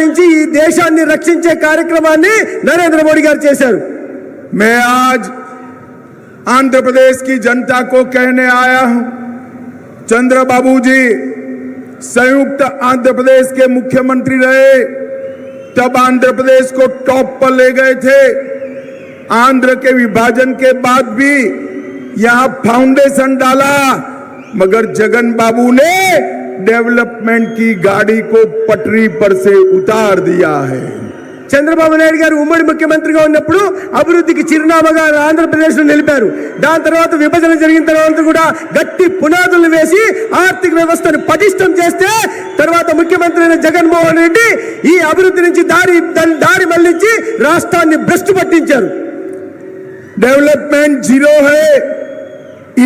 నుంచి ఈ దేశాన్ని రక్షించే కార్యక్రమాన్ని నరేంద్ర మోడీ గారు చేశారు మే ఆజ్ ఆంధ్రప్రదేశ్ కి జనతా కో కహనే ఆయా చంద్రబాబుజీ संयुक्त ఆంధ్రప్రదేశ్ కే ముఖ్యమంత్రి rahe త ఆంధ్రప్రదేశ్ కో టాప్ పర్ లే gaye the ఆంధ్ర కే విభజన కే baad bhi yaha foundation dala magar jagan babu ne development की गाड़ी को पटरी पर से उतार दिया है చంద్రబాబు నాయుడు గారు ఉమ్మడి ముఖ్యమంత్రిగా ఉన్నప్పుడు అభివృద్ధికి చిరునామాగా ఆంధ్రప్రదేశ్ లో నిలిపారు దాని తర్వాత విభజన జరిగిన తర్వాత కూడా గట్టి పునాదులు వేసి ఆర్థిక వ్యవస్థను పటిష్టం చేస్తే తర్వాత ముఖ్యమంత్రి అయిన జగన్మోహన్ రెడ్డి ఈ అభివృద్ధి నుంచి దారి దారి మళ్లించి రాష్ట్రాన్ని భ్రష్ పట్టించారు డెవలప్మెంట్ జీరో హై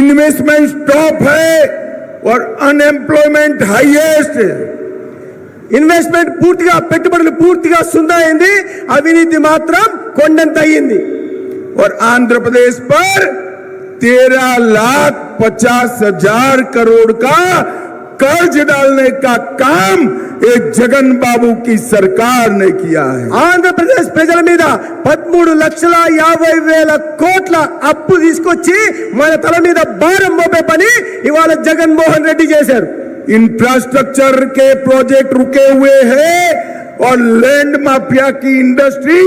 ఇన్వెస్ట్మెంట్ స్టాప్ హై వాడు అన్ఎంప్లాయ్మెంట్ హైయెస్ట్ ఇన్వెస్ట్మెంట్ పూర్తిగా పెట్టుబడులు పూర్తిగా సుందయింది అవినీతి మాత్రం కొండంత అయ్యింది ఆంధ్రప్రదేశ్ పర్ తేరా లాక్ పచాస్ హజార్ కరోడ్ కా कर्ज डालने का काम एक जगन बाबू की सरकार ने किया है आंध्र प्रदेश प्रजल पदमू लक्षल याबाई वेल को अच्छी मन तल मीद भारम मोपे पनी इवा जगनमोहन रेड्डी चैसे इंफ्रास्ट्रक्चर के प्रोजेक्ट रुके हुए हैं और लैंड माफिया की इंडस्ट्री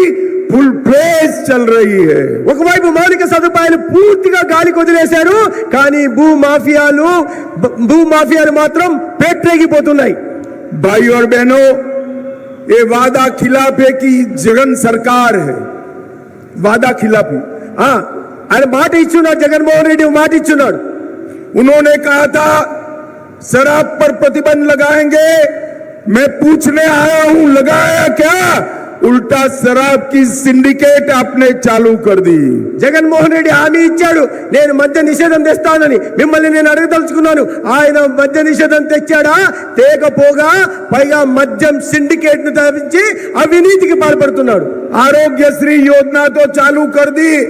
ఫుల్ ప్లేస్ చల్ రహీ హై ఒకవైపు మౌలిక సదుపాయాలు పూర్తిగా గాలి కొదిలేశారు కానీ భూ మాఫియాలు భూ మాఫియాలు మాత్రం పెట్టేగిపోతున్నాయి भाई और बहनों ये वादा खिलाफे की जगन सरकार है वादा खिलाफी हाँ ఆయన మాట ఇచ్చున్నాడు జగన్మోహన్ రెడ్డి మాట ఇచ్చున్నాడు उन्होंने कहा था शराब पर प्रतिबंध लगाएंगे मैं पूछने आया हूं लगाया क्या ఉల్టా శరాబ్ కి సిండికేట్ అప్నే చాలు కర్ జగన్మోహన్ రెడ్డి హామీ ఇచ్చాడు నేను మద్య నిషేధం తెస్తానని మిమ్మల్ని నేను అడగదలుచుకున్నాను ఆయన మద్య నిషేధం తెచ్చాడా తేకపోగా పైగా మద్యం సిండికేట్ ను తప్పించి అవినీతికి పాల్పడుతున్నాడు ఆరోగ్యశ్రీ యోజనతో చాలు కర్